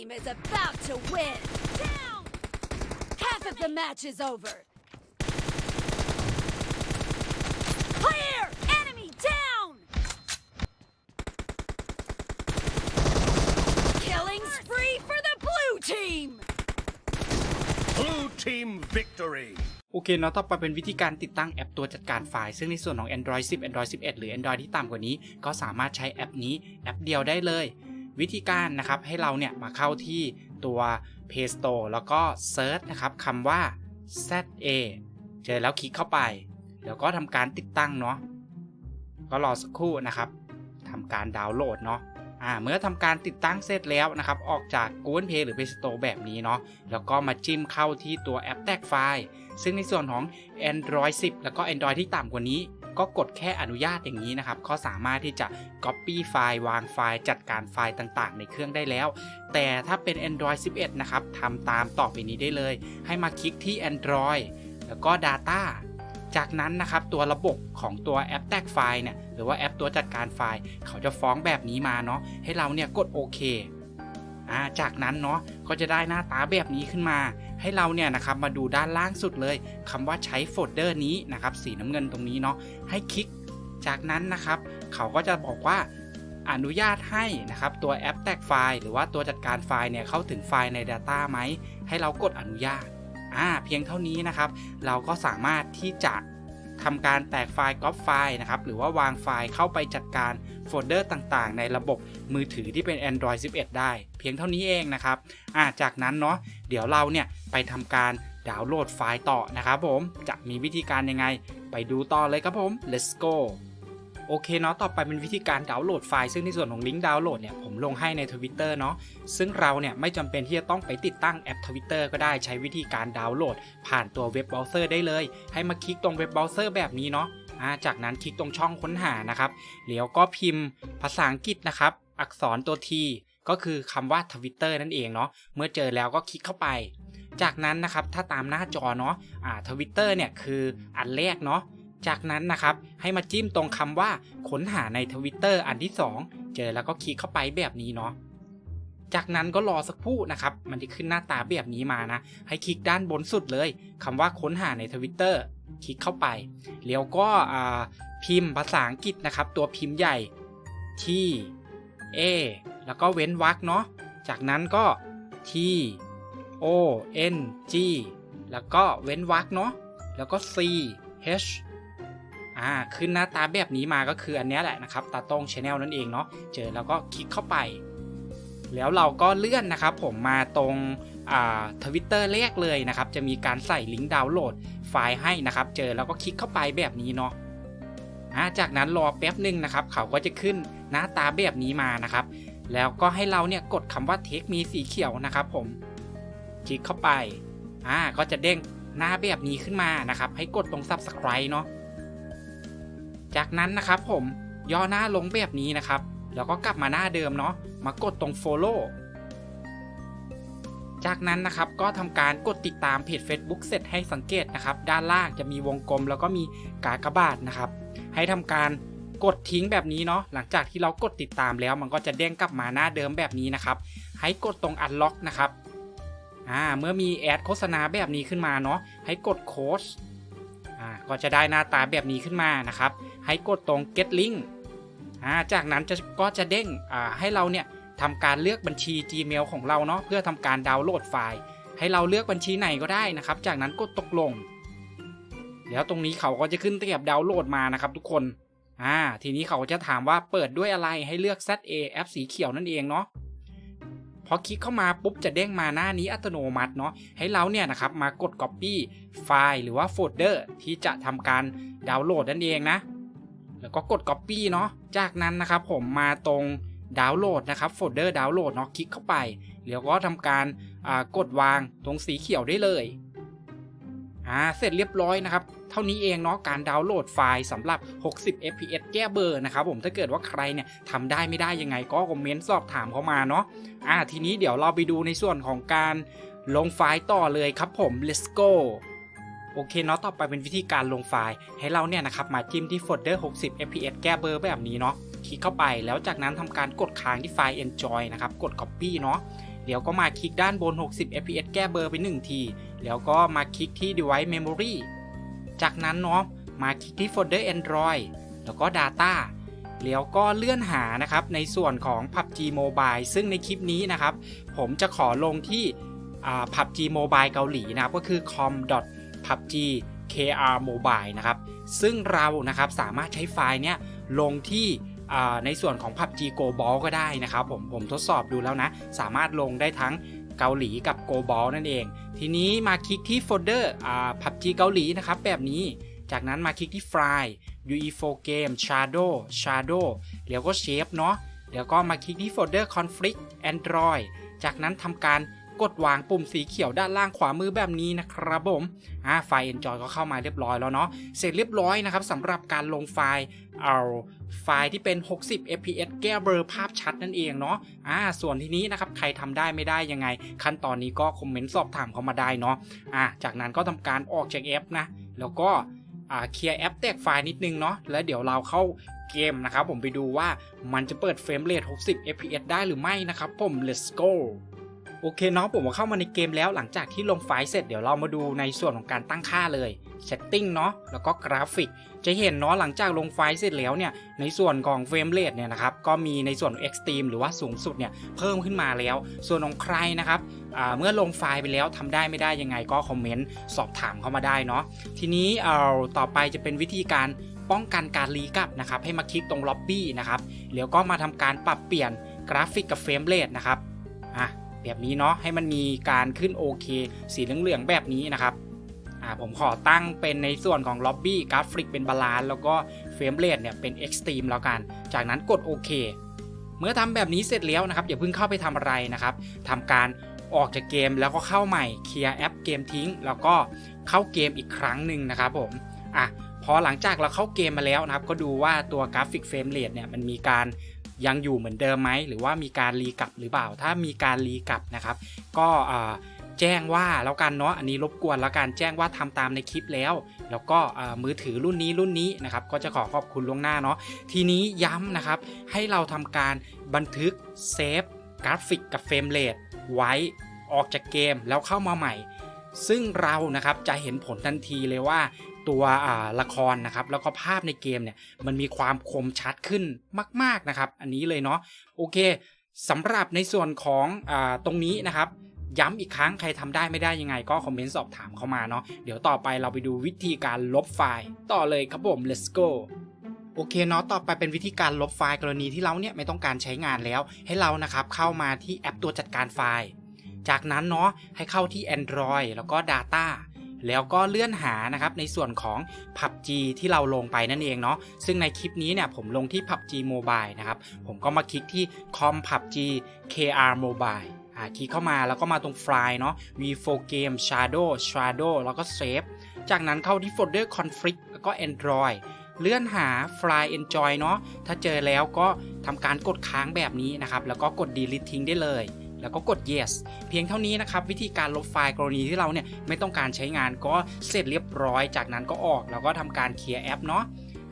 The blue team is about to win. Down! Half of the match is over. Clear! Enemy down! Killing spree for the blue team! Blue team victory. โอเคเนาะต่อไปเป็นวิธีการติดตั้งแอปตัวจัดการไฟล์ ซึ่งในส่วนของ Android 10 Android 11 หรือ Android ที่ต่ำกว่านี้ ก็สามารถใช้แอปนี้แอปเดียวได้เลย วิธีการนะครับให้เราเนี่ยมาเข้าที่ตัว Play Store แล้วก็เซิร์ชนะครับคำว่า ZA เจอแล้วคลิกเข้าไป แล้วก็ทำการติดตั้งเนาะก็รอสักครู่นะครับทำการดาวน์โหลดเนาะ อ่าเมื่อทำการติดตั้งเสร็จแล้วนะครับ ออกจาก Google Play หรือ Play Store แบบนี้เนาะแล้วก็มาจิ้มเข้าที่ตัวแอปแตกไฟล์ซึ่งในส่วนของ Android 10 แล้วก็ Android ที่ต่ำกว่านี้ก็กดแค่อนุญาตอย่างนี้นะครับ ก็สามารถที่จะ Copy ไฟล์วางไฟล์จัดการไฟล์ต่างๆ ในเครื่องได้แล้ว แต่ถ้าเป็น Android 11 นะครับทำตามต่อไปนี้ได้เลย ให้มาคลิกที่ Android แล้วก็ Data จากนั้นนะครับตัวระบบของตัวแอปแตกไฟล์เนี่ยหรือว่าแอปตัวจัดการไฟล์ เขาจะฟ้องแบบนี้มาเนาะให้เราเนี่ยกดโอเคอ่าจากนั้นเนาะก็จะได้หน้าตาแบบนี้ขึ้นมา ให้เราเนี่ยนะครับมาดูด้านล่างสุดเลยคำว่าใช้โฟลเดอร์นี้นะครับสีน้ำเงินตรงนี้เนาะให้คลิก จากนั้นนะครับ เขาก็จะบอกว่าอนุญาตให้นะครับตัวแอปแตกไฟล์ หรือว่าตัวจัดการไฟล์เนี่ยเข้าถึงไฟล์ใน Data ไหมให้เรากดอนุญาต อ่าเพียงเท่านี้นะครับ เราก็สามารถที่จะทำการแตกไฟล์ก๊อปไฟล์นะครับ หรือว่าวางไฟล์เข้าไปจัดการโฟลเดอร์ต่างๆ ในระบบมือถือที่เป็น Android 11 ได้ เพียงเท่านี้เองนะครับอ่าจากนั้นเนาะเดี๋ยวเราเนี่ยไปทำการดาวน์โหลดไฟล์ต่อนะครับผม จะมีวิธีการยังไง ไปดูต่อเลยครับผม let's go โอเคเนาะต่อไปเป็นวิธีการดาวน์โหลดไฟล์ซึ่งในส่วนของลิงก์ดาวน์โหลดเนี่ยผมลงให้ใน Twitter เนาะซึ่งเราเนี่ยไม่จำเป็นที่จะต้องไปติดตั้งแอป Twitter ก็ได้ใช้วิธีการดาวน์โหลด ผ่านตัวเว็บเบราว์เซอร์ได้เลย ให้มาคลิกตรงเว็บเบราว์เซอร์แบบนี้เนาะจากนั้นคลิกตรงช่องค้นหานะครับแล้วก็พิมพ์ภาษาอังกฤษนะครับอักษรตัว T ก็คือคำว่า Twitter นั่นเองเนาะ เมื่อเจอแล้วก็คลิกเข้าไป จากนั้นนะครับ ถ้าตามหน้าจอเนาะ อ่าทวิตเตอร์เนี่ยคืออันแรกเนาะ จากนั้นนะครับให้มาจิ้มตรงคำว่าค้นหาในทวิตเตอร์อันที่ 2 เจอแล้วก็คลิกเข้าไปแบบนี้เนาะจากนั้นก็รอสักครู่นะครับ มันจะขึ้นหน้าตาแบบนี้มานะ ให้คลิกด้านบนสุดเลยคำว่าค้นหาในทวิตเตอร์คลิกเข้าไป แล้วก็พิมพ์ภาษาอังกฤษนะครับ ตัวพิมพ์ใหญ่ที่ A แล้วก็เว้นวรรคเนาะ จากนั้นก็ T O N G แล้วก็เว้นวรรคเนาะ แล้วก็ C H อ่าขึ้นหน้าตาแบบนี้มาก็คืออันนี้แหละนะครับตาตรงช anel นั่นเองเนาะเจอแล้วก็คลิกเข้าไป แล้วเราก็เลื่อนนะครับ ผมมาตรงทวิตเตอร์แรกเลยนะครับ จะมีการใส่ลิงก์ดาวน์โหลดไฟล์ให้นะครับ เจอแล้วก็คลิกเข้าไปแบบนี้เนาะจากนั้นรอแป๊บหนึ่งนะครับ เขาก็จะขึ้นหน้าตาแบบนี้มานะครับ แล้วก็ให้เราเนี่ยกดคำว่าเทคมีสีเขียวนะครับ ผมคลิกเข้าไปอ่าก็จะเด้งหน้าแบบนี้ขึ้นมานะครับ ให้กดตรง subscribe เนาะ จากนั้นนะครับผมย่อหน้าลงแบบนี้นะครับ แล้วก็กลับมาหน้าเดิมเนาะมากดตรง follow จากนั้นนะครับก็ทำการกดติดตามเพจ Facebook เสร็จให้สังเกตนะครับ ด้านล่างจะมีวงกลมแล้วก็มีกากบาทนะครับ ให้ทำการกดทิ้งแบบนี้เนาะหลังจากที่เรากดติดตามแล้วมันก็จะเด้งกลับมาหน้าเดิมแบบนี้นะครับ ให้กดตรง unlock นะครับอ่าเมื่อมีแอดโฆษณาแบบนี้ขึ้นมาเนาะให้กดโค้ดอ่าก็จะได้หน้าตาแบบนี้ขึ้นมานะครับ ให้กดตรง get link อ่าจากนั้นจะก็จะเด้งให้เราเนี่ยทำการเลือกบัญชี Gmail ของเราเนาะเพื่อทำการดาวน์โหลดไฟล์ ให้เราเลือกบัญชีไหนก็ได้นะครับ จากนั้นกดตกลงแล้วตรงนี้เขาก็จะขึ้นเตียบดาวน์โหลดมานะครับ ทุกคนอ่าทีนี้เขาจะถามว่าเปิดด้วยอะไรให้เลือก ZA แอปสีเขียวนั่นเองเนาะพอคลิกเข้ามาปุ๊บจะเด้งมาหน้านี้อัตโนมัติเนาะให้เราเนี่ยนะครับมากด Copy ไฟล์หรือว่าโฟลเดอร์ที่จะทำการดาวน์โหลดนั่นเองนะ แล้วก็กด Copy เนาะ จากนั้นนะครับผมมาตรงดาวน์โหลดนะครับโฟลเดอร์ดาวน์โหลดเนาะคลิกเข้าไปแล้วก็ทำการกดวางตรงสีเขียวได้เลยอ่าเสร็จเรียบร้อยนะครับ เท่านี้เองเนาะการดาวน์โหลดไฟล์สำหรับ 60 fps แก้เบอร์นะครับผมถ้าเกิดว่าใครเนี่ยทำได้ไม่ได้ยังไงก็คอมเมนต์สอบถามเข้ามาเนาะอ่าทีนี้เดี๋ยวเราไปดูในส่วนของการลงไฟล์ต่อเลยครับผม let's go โอเคเนาะต่อไปเป็นวิธีการลงไฟล์ ให้เราเนี่ยนะครับมาจิ้มที่โฟลเดอร์ 60 fps แก้เบอร์แบบนี้เนาะคลิกเข้าไปแล้วจากนั้นทำการกดค้างที่ไฟล์ enjoy นะครับกด copy เนาะเดี๋ยวก็มาคลิกด้านบน 60 fps แก้เบอร์ไป 1 ที แล้วก็มาคลิกที่ device memory จากนั้นเนาะมาคลิกที่โฟลเดอร์ Android แล้วก็ Data แล้วก็เลื่อนหานะครับในส่วนของ PUBG Mobile ซึ่งในคลิปนี้นะครับ ผมจะขอลงที่ PUBG Mobile เกาหลีนะครับก็คือ PUBG kr mobile นะครับ ซึ่งเรานะครับสามารถใช้ไฟล์เนี้ยลงที่ในส่วนของ PUBG Go Ball ก็ได้นะครับผมผมทดสอบดูแล้วนะ สามารถลงได้ทั้งเกาหลีกับ Go Ball นั่นเอง ทีนี้มาคลิกที่โฟลเดอร์ PUBG เกาหลีนะครับแบบนี้จากนั้นมาคลิกที่ไฟล์ UE4 Game Shadow Shadow แล้วก็ Shape เนาะแล้วก็มาคลิกที่โฟลเดอร์ Conflict Android จากนั้นทำการ กดวางปุ่มสีเขียวด้านล่างขวามือแบบนี้นะครับผมอ่าไฟล์ Enjoy ก็เข้ามาเรียบร้อยแล้วเนาะเสร็จเรียบร้อยนะครับสำหรับการลงไฟล์เอาไฟล์ที่เป็น 60 fps แก้เบลอภาพชัดนั่นเองเนาะอ่าส่วนทีนี้นะครับใครทำได้ไม่ได้ยังไง ขั้นตอนนี้ก็คอมเมนต์สอบถามเข้ามาได้เนาะอ่าจากนั้นก็ทำการออกจากแอปนะแล้วก็อ่าเคลียร์แอปแตกไฟล์นิดนึงเนาะแล้วเดี๋ยวเราเข้าเกมนะครับผมไปดูว่ามันจะเปิดเฟรมเรท60 fps ได้หรือไม่นะครับผม let's go โอเคเนาะผมก็เข้ามาในเกมแล้วหลังจากที่ลงไฟล์เสร็จเดี๋ยวเรามาดูในส่วนของการตั้งค่าเลย setting เนาะแล้วก็กราฟิก จะเห็นเนาะหลังจากลงไฟล์เสร็จแล้วเนี่ยในส่วนของเฟรมเรทเนี่ยนะครับก็มีในส่วนของ extreme หรือว่าสูงสุดเนี่ยเพิ่มขึ้นมาแล้ว ส่วนของใครนะครับเมื่อลงไฟล์ไปแล้วทำได้ไม่ได้ยังไงก็คอมเมนต์สอบถามเข้ามาได้เนาะทีนี้เอาต่อไปจะเป็นวิธีการป้องกันการรีกับนะครับให้มาคลิกตรงล็อบบี้นะครับแล้วก็มาทำการปรับเปลี่ยนกราฟิกกับเฟรมเรทนะครับอะ แบบนี้เนาะให้มันมีการขึ้นโอเค สีเหลืองๆแบบนี้นะครับอ่าผมขอตั้งเป็นในส่วนของล็อบบี้กราฟิกเป็นบาลานซ์แล้วก็เฟรมเรทเนี่ยเป็นเอ็กซ์ตรีมแล้วกัน จากนั้นกดโอเคเมื่อทำแบบนี้เสร็จแล้วนะครับอย่าเพิ่งเข้าไปทำอะไรนะครับทำการออกจากเกมแล้วก็เข้าใหม่เคลียร์แอปเกมทิ้ง แล้วก็เข้าเกมอีกครั้งหนึ่งนะครับผมอะพอหลังจากเราเข้าเกมมาแล้วนะครับ ก็ดูว่าตัวกราฟิกเฟรมเรทเนี่ยมันมีการ ยังอยู่เหมือนเดิมไหมหรือว่ามีการรีกลับหรือเปล่า ถ้ามีการรีกลับนะครับ ก็แจ้งว่าแล้วกันเนาะอันนี้รบกวนแล้วกันแจ้งว่าทำตามในคลิปแล้ว แล้วก็มือถือรุ่นนี้รุ่นนี้นะครับก็จะขอขอบคุณล่วงหน้าเนาะทีนี้ย้ำนะครับให้เราทำการบันทึกเซฟกราฟิกกับเฟรมเรทไว้ออกจากเกมแล้วเข้ามาใหม่ซึ่งเรานะครับจะเห็นผลทันทีเลยว่า ตัวละครนะครับแล้วก็ภาพในเกมเนี่ยมันมีความคมชัดขึ้นมาก ๆนะครับ อันนี้เลยเนาะโอเคสำหรับในส่วนของอตรงนี้นะครับย้ำอีกครั้งใครทำได้ไม่ได้ยังไงก็คอมเมนต์สอบถามเข้ามาเนาะเดี๋ยวต่อไปเราไปดูวิธีการลบไฟล์ ต่อเลยครับผม let's go โอเคเนาะต่อไปเป็นวิธีการลบไฟล์กรณีที่เราเนี่ยไม่ต้องการใช้งานแล้ว ให้เรานะครับเข้ามาที่แอปตัวจัดการไฟล์ จากนั้นเนาะให้เข้าที่ Android แล้วก็ Data แล้วก็เลื่อนหานะครับในส่วนของ PUBG ที่เราลงไปนั่นเองเนาะซึ่งในคลิปนี้เนี่ยผมลงที่ PUBG Mobile นะครับ ผมก็มาคลิกที่ com PUBG KR Mobile อ่าคลิกเข้ามาแล้วก็มาตรงไฟล์เนาะ V4 Game Shadow Shadow แล้วก็ Save จากนั้นเข้าที่โฟลเดอร์ Conflict แล้วก็ Android เลื่อนหาไฟล์ Enjoy เนาะถ้าเจอแล้วก็ทำการกดค้างแบบนี้นะครับ แล้วก็กด delete ทิ้งได้เลย แล้วก็กด yes เพียงเท่านี้นะครับวิธีการลบไฟล์กรณีที่เราเนี่ยไม่ต้องการใช้งานก็เสร็จเรียบร้อย จากนั้นก็ออกแล้วก็ทำการเคลียร์แอปเนาะ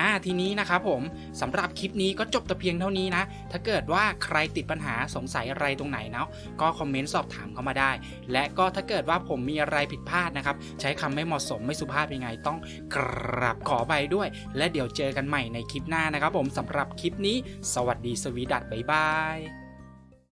อ่าทีนี้นะครับผมสำหรับคลิปนี้ก็จบแต่เพียงเท่านี้นะ ถ้าเกิดว่าใครติดปัญหาสงสัยอะไรตรงไหนเนาะก็คอมเมนต์สอบถามเข้ามาได้ และก็ถ้าเกิดว่าผมมีอะไรผิดพลาดนะครับ ใช้คำไม่เหมาะสมไม่สุภาพยังไงต้องกราบขอไปด้วย และเดี๋ยวเจอกันใหม่ในคลิปหน้านะครับผมสำหรับคลิปนี้ สวัสดีสวีดัตบ๊ายบาย